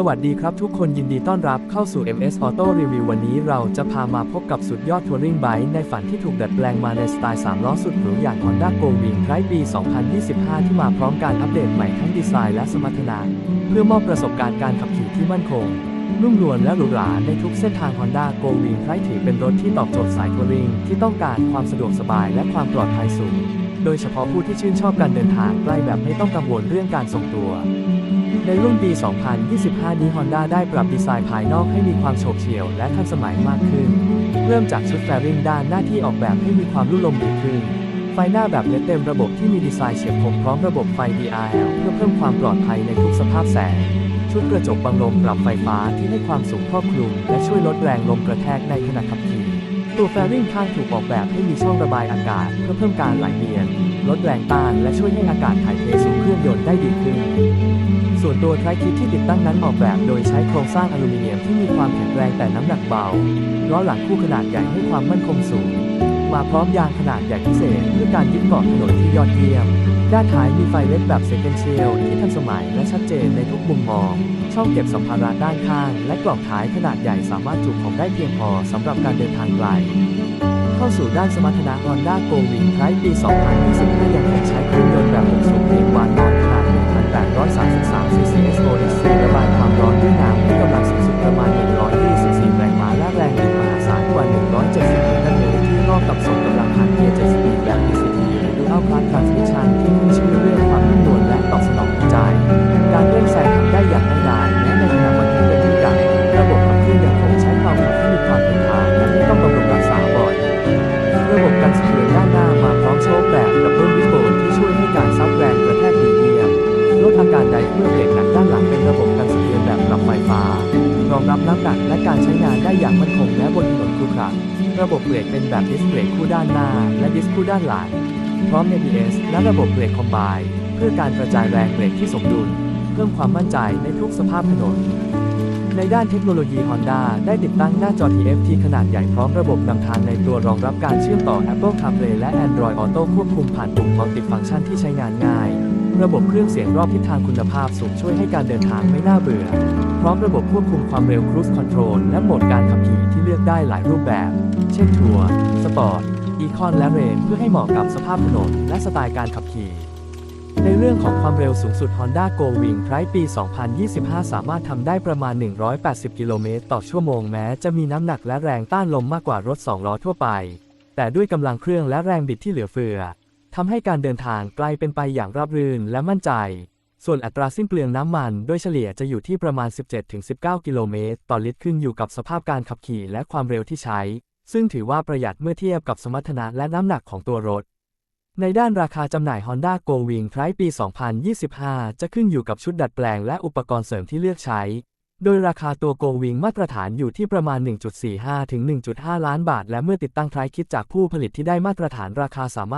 สวัสดีครับทุกคนยินดีต้อนรับเข้าสู่ MS Auto Review วันนี้เราจะพามาพบกับสุดยอดทัวริงไบค์ในฝันที่ถูกดัดแปลงมาในสไตล์ 3 ล้อสุดหรูอย่าง Honda Go Wing ไ i ปี 2025 ที่มาพร้อมการอัปเดตใหม่ทั้งดีไซน์และสมรรถนะ เพื่อมอบประสบการณ์การขับขี่ที่มั่นคงนุ่มนวลและหรูหราในทุกเส้นทาง Honda Go Wing ไ i ถือเป็นรถที่ตอบโจทย์สายทัวริงที่ต้องการความสะดวกสบายและความปลอดภัยสูง โดยเฉพาะผู้ที่ชื่นชอบการเดินทางใกล้แบบไม่ต้องกังวลเรื่องการทรงตัว ในรุ่นปี 2025 นี้ Honda ได้ปรับดีไซน์ภายนอกให้มีความโฉบเฉี่ยวและทันสมัยมากขึ้น เริ่มจากชุดแฟริงด้านหน้าที่ออกแบบให้มีความรุ่ลมดีขึ้น ไฟหน้าแบบเลดเต็มระบบที่มีดีไซน์เฉียบคมพร้อมระบบไฟ DRL เพื่อเพิ่มความปลอดภัยในทุกสภาพแสง ชุดกระจกบังลมปรับไฟฟ้าที่ให้ความสูงครอบคลุม และช่วยลดแรงลมกระแทกในขณะขับขี่ ตัวแฟริงข้างถูกออกแบบให้มีช่องระบายอากาศ เพื่อเพิ่มการไหลเวียน ลดแรงต้าน และช่วยให้อากาศถ่ายเทสู่เครื่องยนต์ได้ดีขึ้น ส่วนตัวไทรคิดที่ติดตั้งนั้นออกแบบโดยใช้โครงสร้างอลูมิเนียมที่มีความแข็งแรงแต่น้ำหนักเบาล้อหลังคู่ขนาดใหญ่ให้ความมั่นคงสูง มาพร้อมยางขนาดใหญ่พิเศษเพื่อการยึดเกาะถนนที่ยอดเยี่ยม ด้านท้ายมีไฟเล็กแบบเซ c นเชียลที่ทันสมัยและชัดเจนในทุกมุมมอง ช่องเก็บสัมภาระด้านข้าง และกล่องท้ายขนาดใหญ่สามารถจุของได้เพียงพอสำหรับการเดินทางไกล เข้าสู่ด้านสมรรถนะ Honda Go Wing ไ i ปี 2025 ยังคงใช้เครื่องยนต์แบบ6สูบเอกวานนอนขนาด 1,833 cc SO ดีซลระบายความร้อนด้วยน้ำด้วยกำลังสูงสุดประมาณ 124 แรงม้าและแรงบิดมหาศาลกว่า 170 ตันเมตรที่รอบกับส่งกำลังผ่านเกียร์7สปีดแบบ DCT หรือ Dual Clutch Transmission ที่ขึ้นชื่อเรื่องความนุ่มนวลและตอบสนองทันใจ การเร่งแซงทำได้อย่างง่ายดายแม้ในขณะบรรทุกเป็นที่กัดระบบขับเคลื่อนยังคงใช้ความขับที่มีความทนทานและไม่ต้องบำรุงรักษาบ่อย ระบบกันสะเทือนด้านหน้ามาพร้อมโชคแบบกับรุ่นวิโบนที่ช่วยให้การซับแรงกระแทกดีเยี่ยมลดอาการใดเมื่อเบรกหนักด้านหลังเป็นระบบกันสะเทือนแบบปรับไฟฟ้า องรับน้ำหนักและการใช้งานได้อย่างมั่นคงและบนถนนครุขระระบบเบรกเป็นแบบดิสเบรกคู่ด้านหน้า และดิสคู่ด้านหลัง พร้อม ABS และระบบเบรกคอมไบเพื่อการกระจายแรงเบรกที่สมดุล เพิ่มความมั่นใจในทุกสภาพถนน ในด้านเทคโนโลยี Honda ได้ติดตั้งหน้าจอ TFT ขนาดใหญ่พร้อมระบบนำทางในตัวรองรับการเชื่อมต่อ Apple CarPlay และ Android Auto ควบคุมผ่านปุ่ม Multi-Function ที่ใช้งานง่าย ระบบเครื่องเสียงรอบทิศทางคุณภาพสูงช่วยให้การเดินทางไม่น่าเบื่อ พร้อมระบบควบคุมความเร็ว Cruise Control และโหมดการขับขี่ที่เลือกได้หลายรูปแบบ เช่นทัวร์ สปอร์ต อีคอน และเรนเพื่อให้เหมาะกับสภาพถนนและสไตล์การขับขี่ในเรื่องของความเร็วสูงสุด Honda Go Wing ไ i ปี 2025 สามารถทำได้ประมาณ 180 กิโลเมตรต่อชั่วโมงแม้จะมีน้ำหนักและแรงต้านลมมากกว่ารถ 2 ล้อทั่วไป แต่ด้วยกำลังเครื่องและแรงบิดที่เหลือเฟือ ทำให้การเดินทางไกลเป็นไปอย่างราบรื่นและมั่นใจ ส่วนอัตราสิ้นเปลืองน้ำมัน โดยเฉลี่ยจะอยู่ที่ประมาณ 17-19 กิโลเมตรต่อลิตรขึ้นอยู่กับสภาพการขับขี่และความเร็วที่ใช้ ซึ่งถือว่าประหยัดเมื่อเทียบกับสมรรถนะและน้ำหนักของตัวรถ ในด้านราคาจำหน่าย Honda Go Wing ไ i ปี 2025 จะขึ้นอยู่กับชุดดัดแปลงและอุปกรณ์เสริมที่เลือกใช้ โดยราคาตัว Go Wing มาตรฐานอยู่ที่ประมาณ 1.45 ถึง 1.5 ล้านบาท และเมื่อติดตั้งไทรคิดจากผู้ผลิตที่ได้มาตรฐานราคาสามารถ